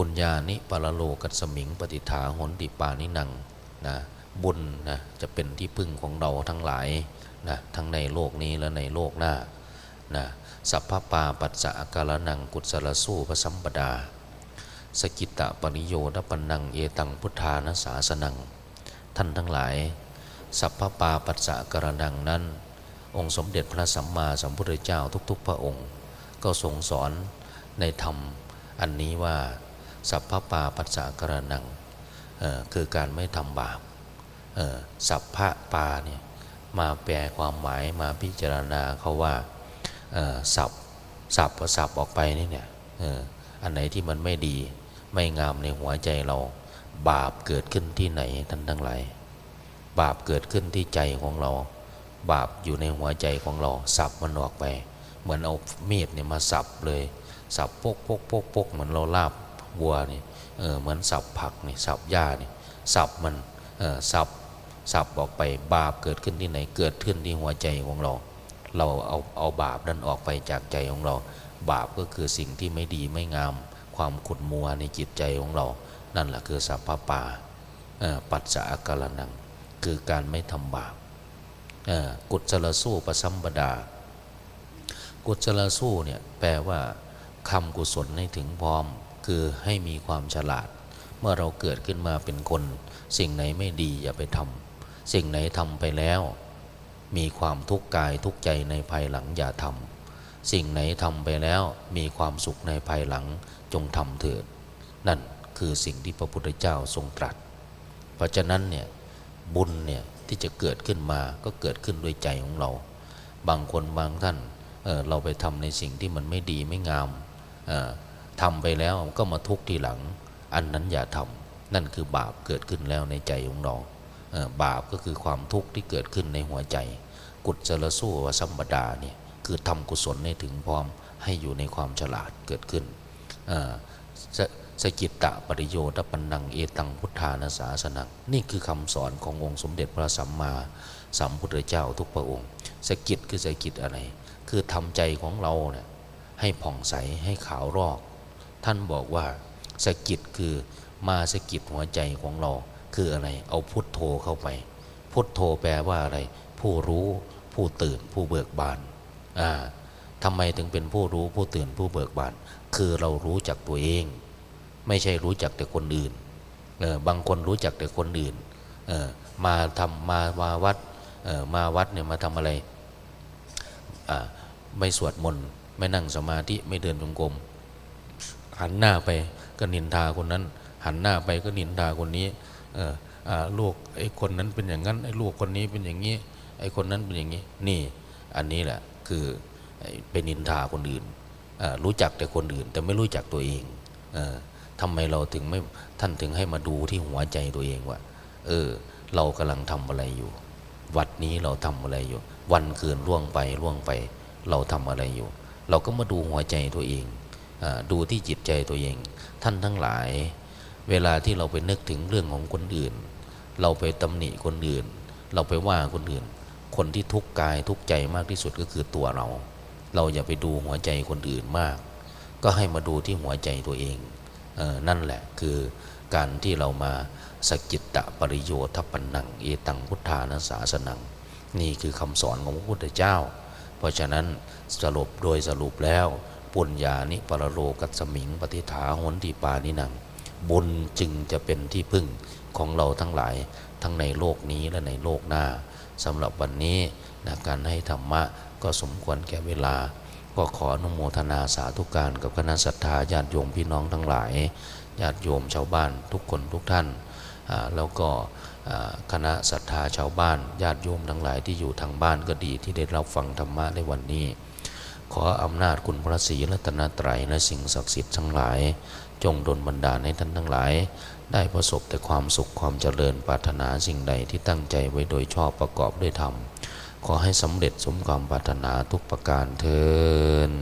ปุญญานิปรโลกัสสมิง ปฏิฐาหนติปานินังนะบุญนะจะเป็นที่พึ่งของเราทั้งหลายนะทั้งในโลกนี้และในโลกหน้านะสัพพปาปัสสะการนังกุศลสู้พระสัมปดา สกิตตปริโยนปันนังเอตังพุทธานาสาสนัง ท่านทั้งหลาย สัพพปาปัสสะการนังนั้น องค์สมเด็จพระสัมมาสัมพุทธเจ้าทุกๆ พระองค์ ก็ทรงสอนในธรรมอันนี้ว่า สัพพปาปัสสะกรนังคือการไม่ทำบาปสัพพะปาเนี่ยมาแปลความหมายมาพิจารณาเขาว่าสับสับสับออกไปนี่เนี่ยอันไหนที่มันไม่ดีไม่งามในหัวใจเรา บาปเกิดขึ้นที่ไหนท่านทั้งหลายบาปเกิดขึ้นที่ใจของเรา บาปอยู่ในหัวใจของเรา สับมันออกไป เหมือนเอามีดเนี่ยมาสับเลย สับปกปกปกปกเหมือนเราลาบ วัวนี่เออเหมือนสับผักนี่สับหญ้านี่สับมันเออสับสับออกไปบาปเกิดขึ้นที่ไหนเกิดขึ้นที่หัวใจของเรา เราเอาเอาบาปนั้นออกไปจากใจของเรา บาปก็คือสิ่งที่ไม่ดีไม่งาม ความขุ่นมัวในจิตใจของเรา นั่นแหละคือสัพพะปาเอ่อปัสสะอาการนัง คือการไม่ทำบาปกุศลสู้ประสัมปดา กุศลสู้เนี่ยแปลว่าคำกุศลให้ถึงพร้อม คือให้มีความฉลาด เมื่อเราเกิดขึ้นมาเป็นคน สิ่งไหนไม่ดีอย่าไปทำสิ่งไหนทำไปแล้ว มีความทุกข์กายทุกข์ใจในภายหลังอย่าทำสิ่งไหนทำไปแล้วมีความสุขในภายหลังจงทำเถิด นั่นคือสิ่งที่พระพุทธเจ้าทรงตรัส เพราะฉะนั้นเนี่ยบุญเนี่ยที่จะเกิดขึ้นมาก็เกิดขึ้นด้วยใจของเรา บางคนบางท่านเออเราไปทำในสิ่งที่มันไม่ดีไม่งามอ่อ ทำไปแล้วก็มาทุกข์ทีหลัง อันนั้นอย่าทำนั่นคือบาปเกิดขึ้นแล้วในใจของเราเบาปก็คือความทุกข์ที่เกิดขึ้นในหัวใจ กุศลสู้วสัมปดาเนี่ยคือทำกุศลให้ถึงพร้อมให้อยู่ในความฉลาดเกิดขึ้นสสกิตตะปริโยตปันนังเอตังพุทธานาสาสนัง นี่คือคำสอนขององค์สมเด็จพระสัมมาสัมพุทธเจ้าทุกพระองค์สกิดคือสกิดอะไร คือทำใจของเราเนี่ยให้ผ่องใสให้ขาวรอก ท่านบอกว่าสกิดคือมาสกิดหัวใจของเราคืออะไร เอาพุทโธเข้าไป พุทโธแปลว่าอะไร ผู้รู้ผู้ตื่นผู้เบิกบานอ่าทำไมถึงเป็นผู้รู้ผู้ตื่นผู้เบิกบาน คือเรารู้จักตัวเอง ไม่ใช่รู้จักแต่คนอื่นเออบางคนรู้จักแต่คนอื่นเออมาทำมามาวัดเออมาวัดเนี่ยมาทำอะไรอ่าไม่สวดมนต์ไม่นั่งสมาธิไม่เดินจงกรม หันหน้าไปก็นินทาคนนั้น หันหน้าไปก็นินทาคนนี้ เออลูกไอ้คนนั้นเป็นอย่างนั้นไอ้ลูกคนนี้เป็นอย่างนี้ ไอ้คนนั้นเป็นอย่างนี้ นี่ อันนี้แหละคือเป็นนินทาคนอื่นรู้จักแต่คนอื่น แต่ไม่รู้จักตัวเองอทำไมเราถึงไม่ท่านถึงให้มาดูที่หัวใจตัวเองว่า เออ เรากำลังทำอะไรอยู่ วัดนี้เราทำอะไรอยู่ วันคืนล่วงไปล่วงไป เราทำอะไรอยู่ เราก็มาดูหัวใจตัวเอง ดูที่จิตใจตัวเอง ท่านทั้งหลาย เวลาที่เราไปนึกถึงเรื่องของคนอื่น เราไปตำหนิคนอื่น เราไปว่าคนอื่น คนที่ทุกข์กายทุกข์ใจมากที่สุดก็คือตัวเรา เราอย่าไปดูหัวใจคนอื่นมาก ก็ให้มาดูที่หัวใจตัวเองเออนั่นแหละคือการที่เรามาสกิตตะปริโยทปันนังเอตังพุทธานาสาสนัง นี่คือคำสอนของพระพุทธเจ้า เพราะฉะนั้นสรุปโดยสรุปแล้ว ปุญญานิปรโลกัสสมิง ปฏิฐาหนติปานินังบุญจึงจะเป็นที่พึ่งของเราทั้งหลายทั้งในโลกนี้และในโลกหน้าสำหรับวันนี้นะการให้ธรรมะก็สมควรแก่เวลา ก็ขออนุโมทนาสาธุการกับคณะศรัทธาญาติโยมพี่น้องทั้งหลายญาติโยมชาวบ้านทุกคนทุกท่าน แล้วก็คณะศรัทธาชาวบ้านญาติโยมทั้งหลายที่อยู่ทางบ้านก็ดีที่ได้รับฟังธรรมะในวันนี้ ขออำนาจคุณพระศรีรัตนตรัยและสิ่งศักดิ์สิทธิ์ทั้งหลาย จงดลบันดาลให้ท่านทั้งหลาย ได้ประสบแต่ความสุขความเจริญปรารถนาสิ่งใดที่ตั้งใจไว้โดยชอบประกอบด้วยธรรม ขอให้สำเร็จสมความปรารถนาทุกประการเทิน